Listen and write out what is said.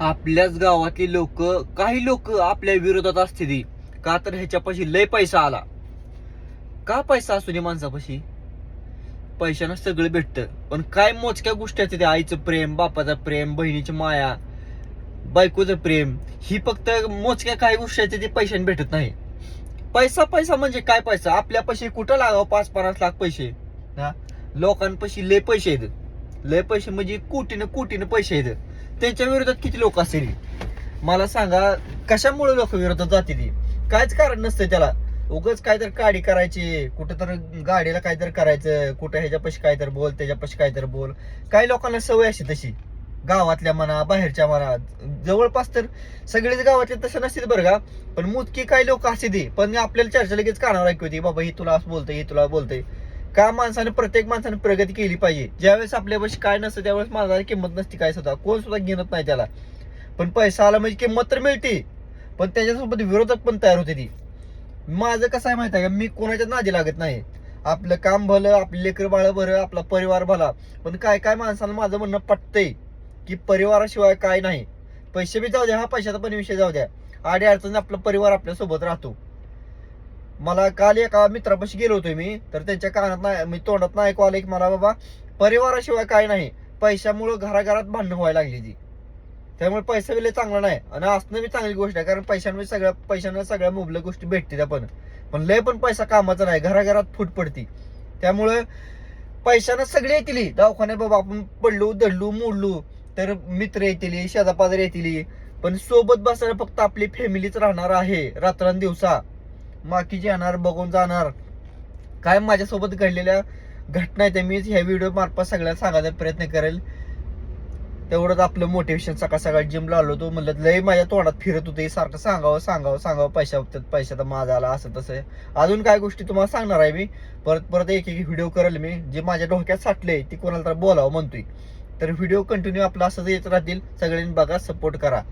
आपल्याच गावातली लोक काही लोक आपल्या विरोधात असते ती. का तर ह्याच्यापाशी लय पैसा आला. का पैसा असू दे माणसापाशी? पैशानं सगळं भेटतं. पण काय मोजक्या गोष्टी असते त्या? आईचं प्रेम बापाचं प्रेम बहिणीची माया बायकोचं प्रेम. ही फक्त मोजक्या काही गोष्टी आहेत ते पैशाने भेटत नाही. पैसा पैसा म्हणजे काय पैसा? आपल्यापाशी कुठं लागावं? पाच पन्नास लाख पैसे. हा? लोकांपाशी लय पैसे आहेत. लय पैसे म्हणजे कोटीनं कोटीनं पैसे आहेत. त्यांच्या विरोधात किती लोक असेल मला सांगा कशामुळे लोक विरोधात जाते ती काहीच कारण नसतं त्याला. उगाच काहीतरी काडी करायची कुठं तर गाडीला काहीतरी करायचं कुठं ह्याच्यापाशी काहीतरी बोल त्याच्यापाशी काहीतरी बोल. काही लोकांना सवय अशी तशी. गावातल्या म्हणा बाहेरच्या म्हणा जवळपास तर सगळेच गावातले तसे नसतील बरं का. पण मुतकी काही लोक असे दे पण आपल्याला चर्चा लगेच कानावर ऐकू होती बाबा हे तुला असं बोलतंय हे तुला बोलतंय. का माणसाने प्रत्येक माणसाने प्रगती केली पाहिजे? ज्यावेळेस आपल्यापाशी काय नसतं त्यावेळेस माणसाला किंमत नसती काय सुद्धा. कोण सुद्धा घेणत नाही त्याला. पण पैसा आला म्हणजे किंमत तर मिळते. पण त्याच्यासोबत विरोधक पण तयार होते ती. माझं कसं आहे माहिती आहे का? मी कोणाच्या नादी लागत नाही. आपलं काम भलं आपले लेकर बाळ बरं आपला परिवार भला. पण काय काय माणसाला माझं म्हणणं पटतंय की परिवाराशिवाय काय नाही. पैसे बी जाऊ द्या हा पैशाचा पण विषय जाऊ द्या. आडी अडचणी आपला परिवार आपल्यासोबत राहतो. मला काल एका मित्रापाशी गेलो होतो मी तर त्यांच्या कानात नाही मी तोंडात नाही ऐकू आलं की मला बाबा परिवाराशिवाय काय नाही पैशामुळं घराघरात भांडणं व्हायला लागली ती. त्यामुळे पैसा विले लय चांगला नाही आणि असणं बी चांगली गोष्ट आहे कारण पैशांमध्ये सगळ्या पैशांवर सगळ्या मुबलक गोष्टी भेटतील आपण पण लय पण पैसा कामाचा नाही घराघरात फूट पडती. त्यामुळं पैशानं सगळे येतील. दवाखान्यात बाबा आपण पडलो दडलो मोडलो तर मित्र येतील शेजापाजार येतील. पण सोबत बसायला फक्त आपली फॅमिलीच राहणार आहे रात्रंदिवसा. बाकीचे येणार बघून जाणार. काय माझ्यासोबत घडलेल्या घटना आहेत त्या ह्या व्हिडिओ मार्फत सगळ्यांना सांगायचा प्रयत्न करेल. तेवढंच आपलं मोटिवेशन सकाळ सकाळ जिमला आलो तो म्हणलं लय माझ्या तोंडात फिरत होते. सारखं सांगावं सांगावं सांगावं. पैशा बाबतीत पैशाचा माझा आला असं तसं. अजून काय गोष्टी तुम्हाला सांगणार आहे मी? परत परत एक एक व्हिडिओ करेल मी. जे माझ्या डोक्यात साठले ती कोणाला तर बोलावं म्हणतोय. तर व्हिडिओ कंटिन्यू आपला असंच येत राहतील. सगळ्यांनी बघा सपोर्ट करा.